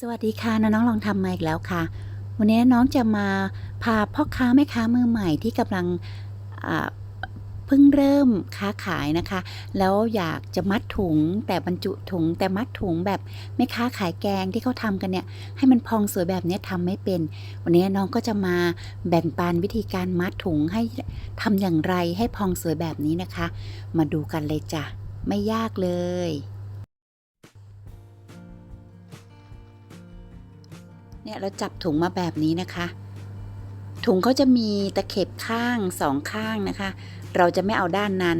สวัสดีค่ะน้องลองทำมาอีกแล้วค่ะ วันนี้น้องจะมาพาพ่อค้าแม่ค้ามือใหม่ที่กำลังเพิ่งเริ่มค้าขายนะคะ แล้วอยากจะมัดถุงแต่บรรจุถุงแต่มัดถุงแบบแม่ค้าขายแกงที่เขาทำกันเนี่ยให้มันพองสวยแบบนี้ทำไม่เป็น วันนี้น้องก็จะมาแบ่งปันวิธีการมัดถุงให้ทำอย่างไรให้พองสวยแบบนี้นะคะ มาดูกันเลยจ้ะไม่ยากเลย เนี่ยเราจับถุงมาแบบนี้นะคะ ถุงเขาจะมีตะเข็บข้างสองข้างนะคะ เราจะไม่เอาด้านนั้น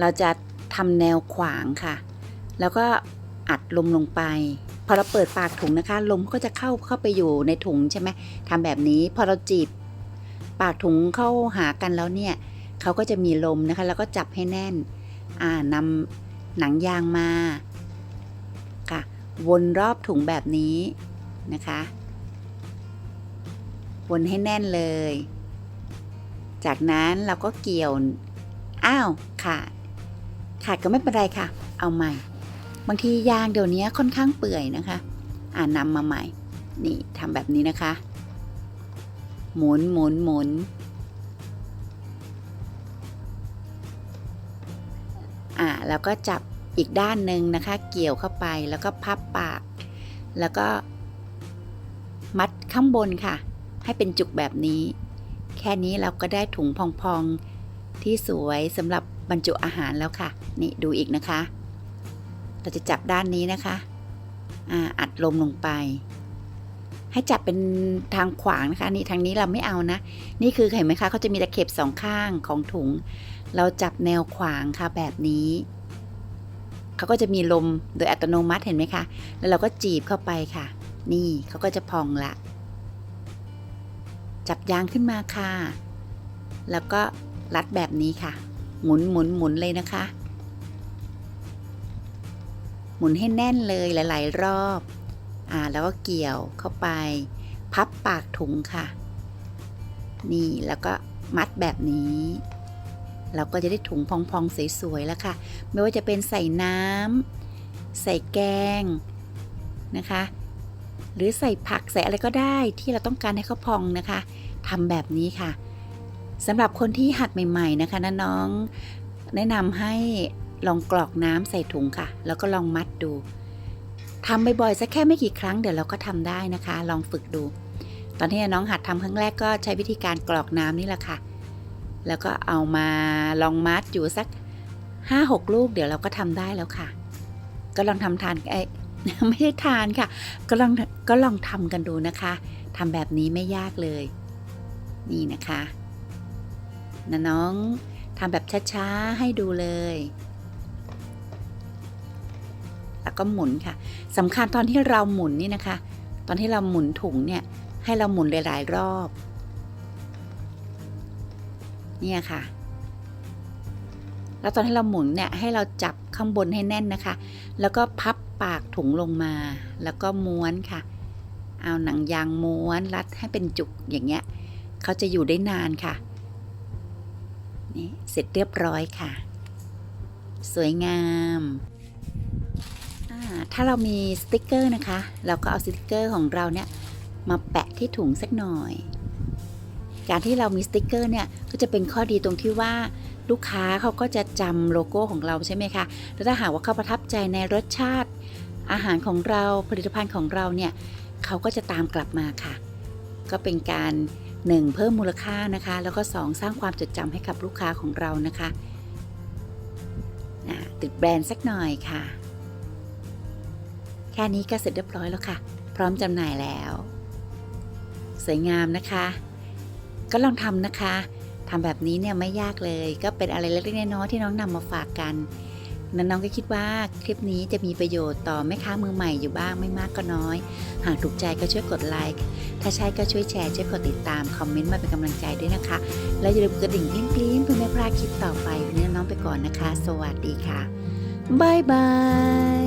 เราจะทำแนวขวางค่ะ แล้วก็อัดลมลงไป พอเราเปิดปากถุงนะคะ ลมก็จะเข้าเข้าไปอยู่ในถุงใช่ไหมทำแบบนี้พอเราจีบ ปากถุงเข้าหากันแล้วเนี่ยเขาก็จะมีลมนะคะ แล้วก็จับให้แน่น อ่านำหนังยางมาค่ะ วนรอบถุงแบบนี้นะคะ วนให้แน่นเลย จากนั้นเราก็เกี่ยว อ้าวขาดขาดก็ไม่เป็นไรค่ะ เอาใหม่ บางทียางเดี๋ยวนี้ค่อนข้างเปื่อยนะคะ อ่านำมาใหม่ นี่ทำแบบนี้นะคะ หมุนหมุนหมุนอ่าแล้วก็จับอีกด้านหนึ่งนะคะ เกี่ยวเข้าไปแล้วก็พับปาก แล้วก็มัดข้างบนค่ะ ให้เป็นจุกแบบนี้ แค่นี้เราก็ได้ถุงพองๆ ที่สวยสำหรับบรรจุอาหารแล้วค่ะ นี่ดูอีกนะคะ เราจะจับด้านนี้นะคะอ่าอัดลมลงไป ให้จับเป็นทางขวางนะคะ นี่ทางนี้เราไม่เอานะ นี่คือเห็นไหมคะเขาจะมีตะเข็บสองข้างของถุง เราจับแนวขวางค่ะแบบนี้เขาก็จะมีลมโดยอัตโนมัติเห็นไหมคะ แล้วเราก็จีบเข้าไปค่ะ นี่เขาก็จะพองละ จับยางขึ้นมาค่ะ แล้วก็รัดแบบนี้ค่ะ หมุนหมุนหมุนเลยนะคะ หมุนให้แน่นเลยหลาย ๆ รอบ อ่าแล้วก็เกี่ยวเข้าไป พับปากถุงค่ะ นี่แล้วก็มัดแบบนี้ เราก็จะได้ถุงพองๆสวยๆแล้วค่ะ ไม่ว่าจะเป็นใส่น้ำใส่แกงนะคะ หรือใส่ผักใส่อะไรก็ได้ที่เราต้องการให้เขาพองนะคะทำแบบนี้ค่ะสำหรับคนที่หัดใหม่ ๆนะคะน้องแนะนำให้ลองกรอกน้ำใส่ถุงค่ะ แล้วก็ลองมัดดูทำบ่อยๆสักแค่ไม่กี่ครั้งเดี๋ยวเราก็ทำได้นะคะ ลองฝึกดู ตอนที่น้องหัดทำครั้งแรกก็ใช้วิธีการกรอกน้ำนี่แหละค่ะ แล้วก็เอามาลองมัดอยู่สักห้าหกลูกเดี๋ยวเราก็ทำได้แล้วค่ะ ก็ลองทำทาน ไม่ได้ทานค่ะ ก็ลองก็ลองทำกันดูนะคะทำแบบนี้ไม่ยากเลย นี่นะคะนะน้องทำแบบช้าๆให้ดูเลย แล้วก็หมุนค่ะสำคัญตอนที่เราหมุนนี่นะคะ ตอนที่เราหมุนถุงเนี่ย ให้เราหมุนหลายๆรอบ เนี่ยค่ะ แล้วตอนที่เราหมุนเนี่ยให้เราจับข้างบนให้แน่นนะคะ แล้วก็พับ ปากถุงลงมา แล้วก็ม้วนค่ะ เอาหนังยางม้วนรัดให้เป็นจุกอย่างเงี้ยเขาจะอยู่ได้นานค่ะ นี่เสร็จเรียบร้อยค่ะ สวยงามถ้าเรามีสติกเกอร์นะคะ เราก็เอาสติกเกอร์ของเราเนี่ยมาแปะที่ถุงสักหน่อย การที่เรามีสติกเกอร์เนี่ยก็จะเป็นข้อดีตรงที่ว่า ลูกค้าเขาก็จะจำโลโก้ของเราใช่ไหมคะแล้วถ้าหากว่าเขาประทับใจในรสชาติ อาหารของเราผลิตภัณฑ์ของเราเนี่ยเขาก็จะตามกลับมาค่ะ ก็เป็นการหนึ่งเพิ่มมูลค่านะคะ แล้วก็สองสร้างความจดจำให้กับลูกค้าของเรานะคะติดแบรนด์สักหน่อยค่ะ แค่นี้ก็เสร็จเรียบร้อยแล้วค่ะ พร้อมจำหน่ายแล้ว สวยงามนะคะ ก็ลองทำนะคะ ทำแบบนี้เนี่ยไม่ยากเลย ก็เป็นอะไรเล็กๆน้อยๆที่น้องนำมาฝากกันนั้นน้องก็คิดว่าคลิปนี้จะมีประโยชน์ต่อแม่ค้ามือใหม่อยู่บ้างไม่มากก็น้อย หากถูกใจก็ช่วยกดไลค์ ถ้าใช่ก็ช่วยแชร์ ช่วยกดติดตาม คอมเมนต์มาเป็นกำลังใจด้วยนะคะ และอย่าลืมกระดิ่งกริ้งๆเพื่อไม่พลาดคลิปต่อไปวันนี้น้องไปก่อนนะคะ สวัสดีค่ะบายบาย